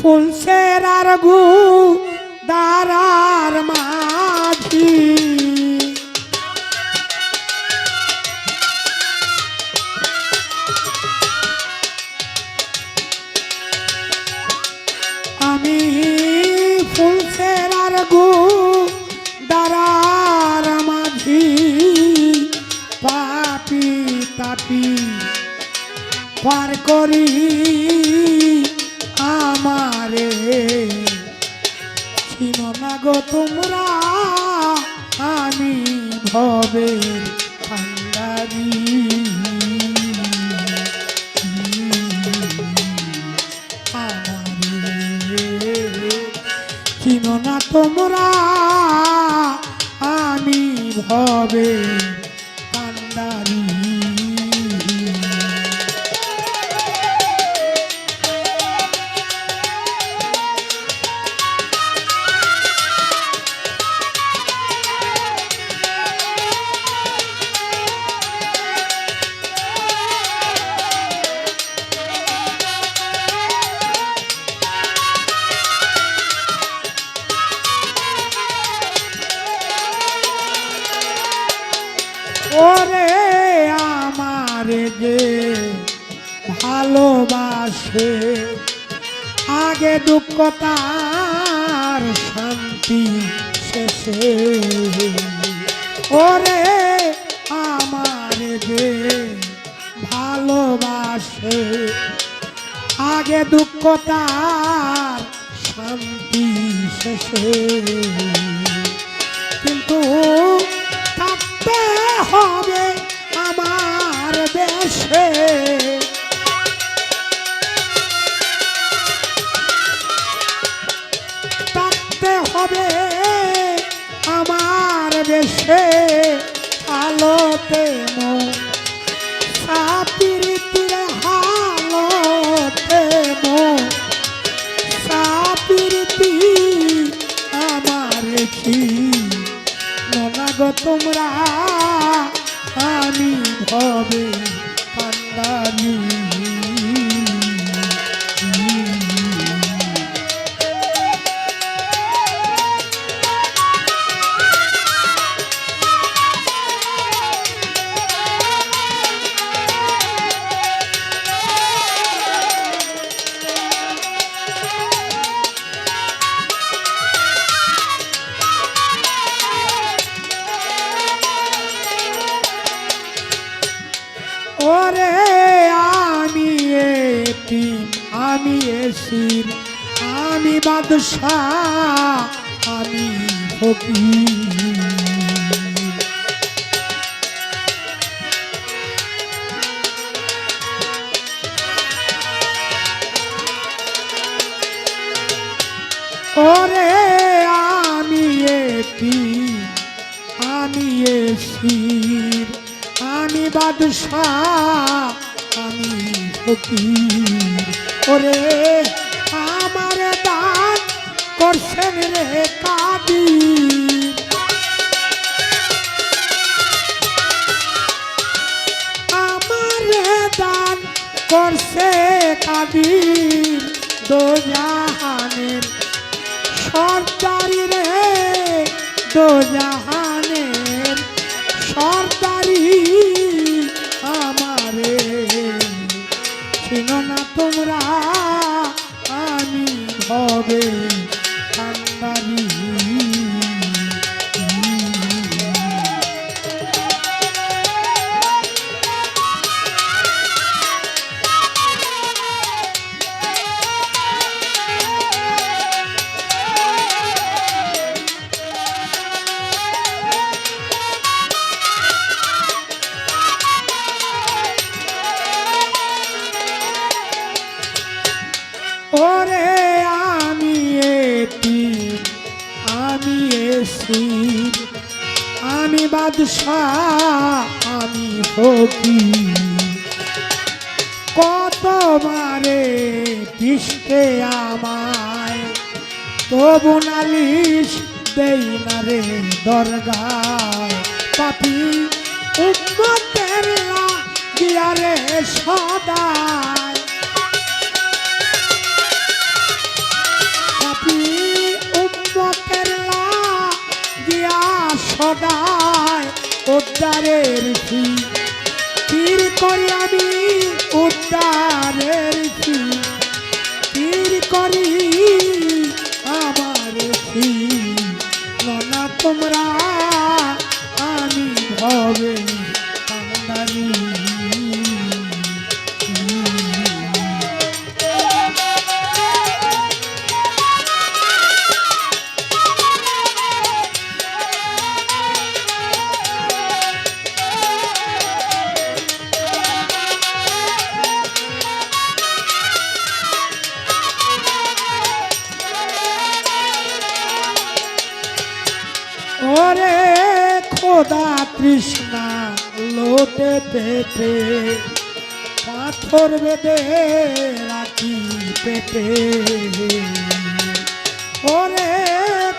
ফুলসের আর গু দারার মাঝি। আমি ফুলসের আর গু দারার মাঝি, পাপি তাপি পার করি। আমারে। ছিল না গো তোমরা আমি ভবে আমারে চিন তোমরা আমি ভবে ভালোবাসে। আগে দুঃখ তার শান্তি শেষে। ওরে আমার যে ভালোবাসে। আগে দুঃখ তার শান্তি শেষে। কিন্তু থাকতে হবে আমি ওরে আমি এতিম আমি এসির আমি বাদশাহ আমি ফকির। ওরে আমি এতিম আমি এসির বাদশাহ, আমি ফকির। ওরে, আমার দান করছেন রে কাদির। আমার দান করছে কাদির। দো জাহানের সর্দারি রে দো বাদশাহ আমি হকি। কতবারে পিষ্টে আমায়? তবু নালিশ দেই না রে দরগায়। পাপি উম্মতের গিয়ারে সদায় করি আমি উদ্ধারে লোটে পেটে পাথর বেঁধে রাখি পেটে ওরে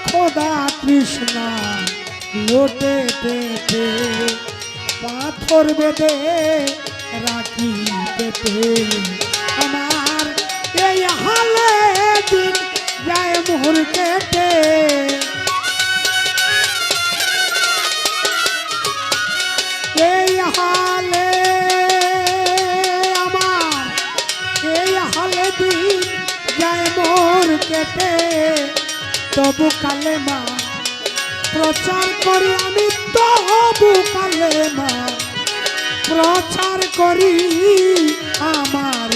খোদা তৃষ্ণা লোটে পেটে পাথর বেঁধে রাখি পেটে আমার এই হালে দিন যায় মোহর কেটে হালে আমার, এই হালে দিন যায় মোর কেটে। তবু কালে মা, প্রচার করি আমি, তবু কালে মা, প্রচার করি আমার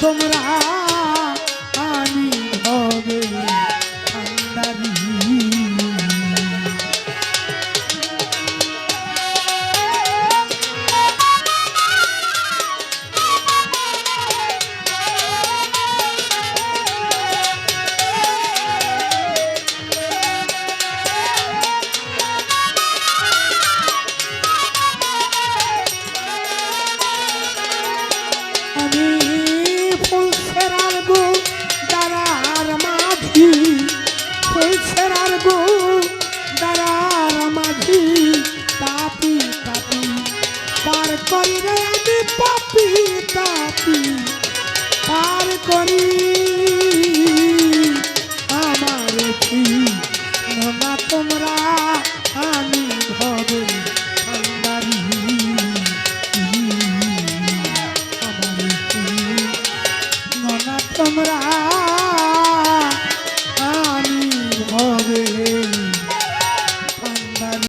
তোমরা তাপি পাপি। পার করি রে আমি পাপি পাপি। পার করি